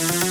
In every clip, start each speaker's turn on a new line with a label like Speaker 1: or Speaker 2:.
Speaker 1: thank you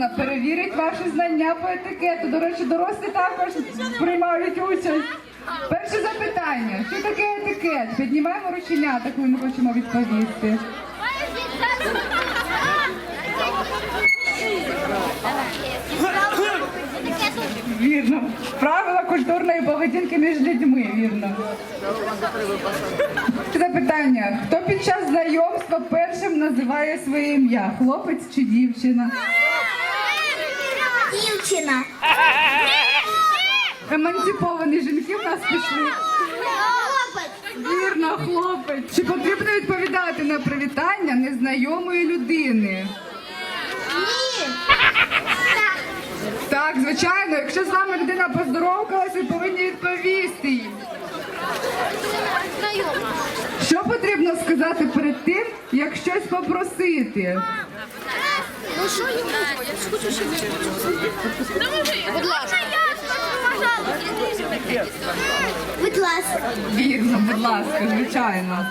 Speaker 1: вона перевірить ваші знання по етикету. До речі, дорослі також приймають участь. Перше запитання: що таке етикет? Піднімаємо рученята, коли ми хочемо відповісти. Вірно. Правила культурної поведінки між людьми, вірно. Запитання. Хто під час знайомства першим називає своє ім'я? Хлопець чи дівчина?
Speaker 2: Дівчина.
Speaker 1: Емансиповані жінки в нас пішли. Вірно, хлопець. Чи потрібно відповідати на привітання незнайомої людини?
Speaker 2: Ні.
Speaker 1: Так, звичайно, якщо з вами людина поздоровкалась, ви повинні відповісти їй. Що потрібно сказати перед тим, як щось попросити?
Speaker 2: Ну що йому? Я ж хочу, щоб Будь ласка. Будь ласка.
Speaker 1: Вірно, будь ласка, звичайно.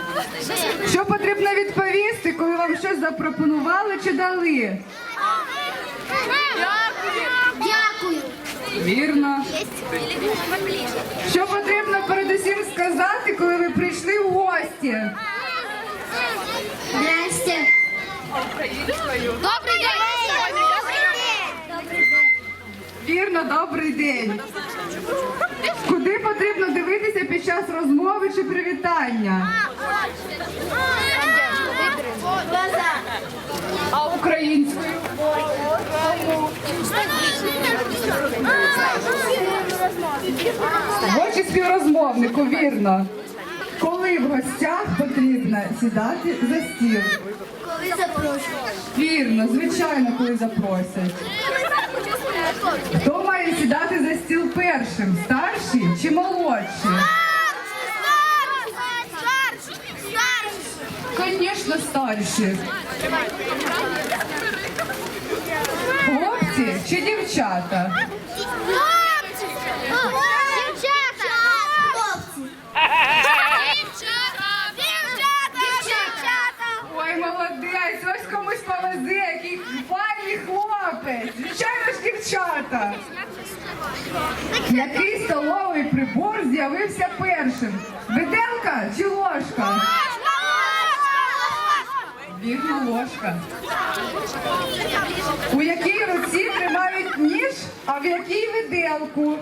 Speaker 1: Що потрібно відповісти, коли вам щось запропонували чи дали?
Speaker 2: Дякую.
Speaker 1: Вірно. Що потрібно передусім сказати, коли ви прийшли в гості?
Speaker 2: Здрасте. Добрий день. Добрий день.
Speaker 1: Вірно, добрий день. Куди потрібно дивитися під час розмови чи привітання? А українською? В очі співрозмовнику, вірно. Коли в гостях потрібно сідати за стіл?
Speaker 2: Коли запрошую.
Speaker 1: Вірно, звичайно, коли запросять. Хто має сідати за стіл першим? Старші чи молодші? Звісно, старші. Хлопці чи дівчата?
Speaker 2: Дівчата! Хлопці! Дівчата!
Speaker 1: Ой, молодець, ось комусь повезе, який файний хлопець. Звичайно ж, дівчата. Який столовий прибор з'явився першим? Виделка чи ложка? Вірно, ложка. У якій руці тримають ніж, а в якій виделку?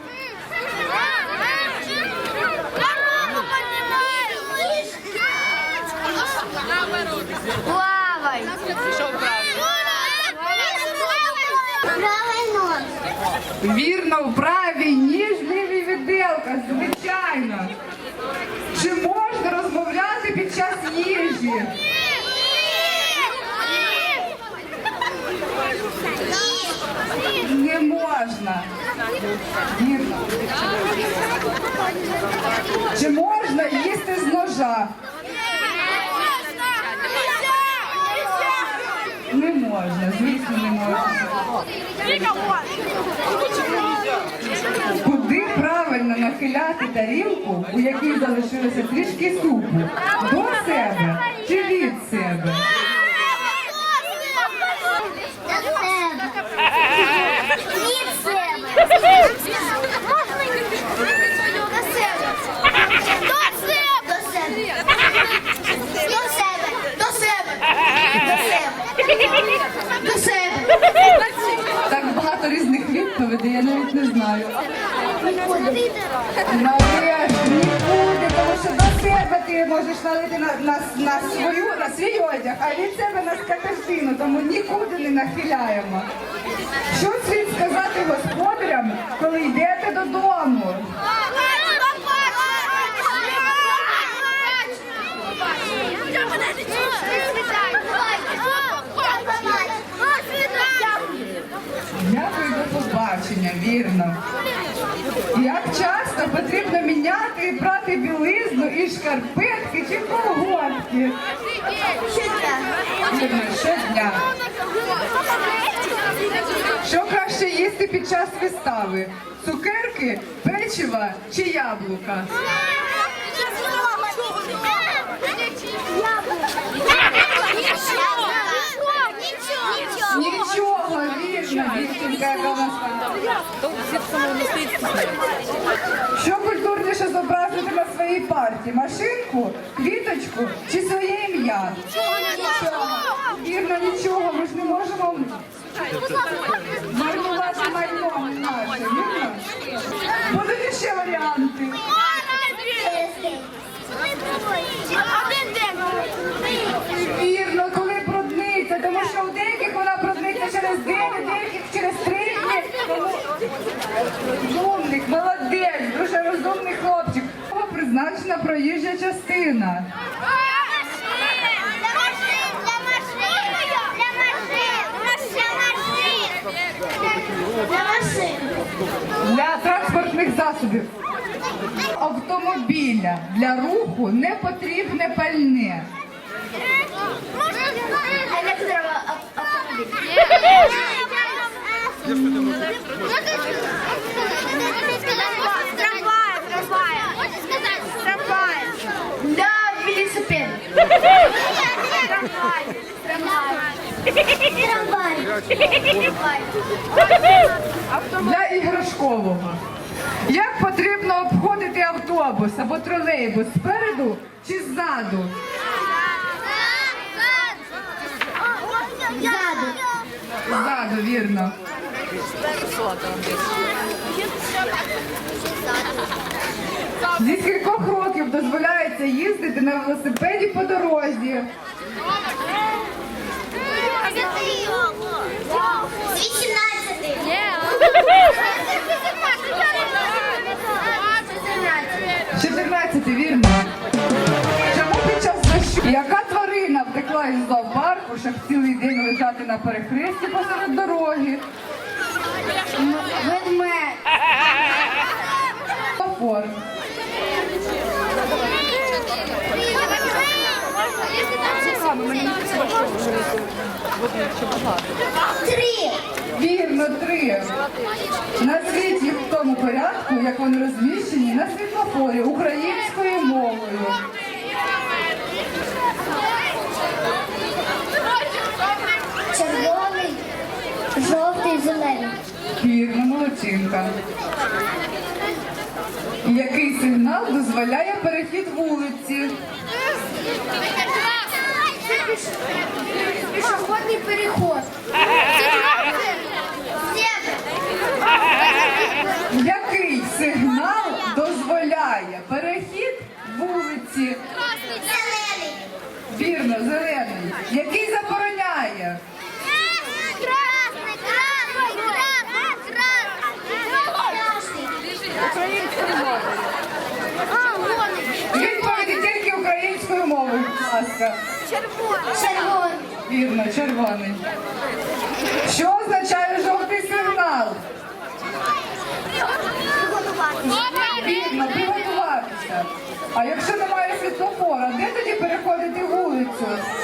Speaker 2: Плавай. Правильно.
Speaker 1: Вірно, в правій ніж, лівій виделка, звичайно. Чи можна розмовляти під час їжі? Не можна. Вірно. Чи можна їсти з ножа? Не можна, звісно, не можна. Куди нахиляти тарілку, у якій залишилося трішки супу? До себе чи від себе?
Speaker 2: Від себе. До себе. До себе. До себе. До себе. До себе. До себе.
Speaker 1: Так багато різних відповідей, я навіть не знаю. Марія, нікуди, тому що до себе ти можеш налити на, на, на, свою, на свій одяг, а від себе на скатертину, тому нікуди не нахиляємо. Що слід сказати господарям, коли йдете додому? Побачення, вірно. Як часто потрібно міняти і прати білизну і шкарпетки чи колготки? Вірно, щодня. Що краще їсти під час вистави? Цукерки, печива чи яблука? Нічого, вірно, дівчинка, яка в нас там. Що культурніше зобразити на своїй парті? Машинку, квіточку чи своє ім'я? Вірно, нічого, ми ж не можемо призначена проїжджа частина?
Speaker 2: Для
Speaker 1: транспортних засобів. Автомобіля для руху не потрібне пальне.
Speaker 2: Да,
Speaker 1: Для іграшкового. Як потрібно обходити автобус або тролейбус спереду чи ззаду?
Speaker 2: Ззаду.
Speaker 1: Ззаду, вірно. Зі скількох років дозволяється їздити на велосипеді по дорозі? 14, вірно. Чому під час дощу? Яка тварина втекла із зоопарку, щоб цілий день лежати на перехресті посеред дороги?
Speaker 2: Ведмедь.
Speaker 1: Фор.
Speaker 2: Три.
Speaker 1: Вірно, три. Назвіть їх в тому порядку, як вони розміщені на світлофорі українською мовою.
Speaker 2: Червоний, жовтий, зелений.
Speaker 1: Вірно, молодчинка. Який сигнал дозволяє перехід вулиці?
Speaker 2: Пішохідний переход.
Speaker 1: Який сигнал дозволяє перехід вулиці?
Speaker 2: Зелений.
Speaker 1: Вірно, зелений. Який забороняє?
Speaker 2: Красний, красний, красний, красний.
Speaker 1: Відповіді тільки українською мовою, будь ласка.
Speaker 2: Червоний.
Speaker 1: Вірно, червоний. Що означає жовтий сигнал? Вірно, приготуватися. А якщо yaptı.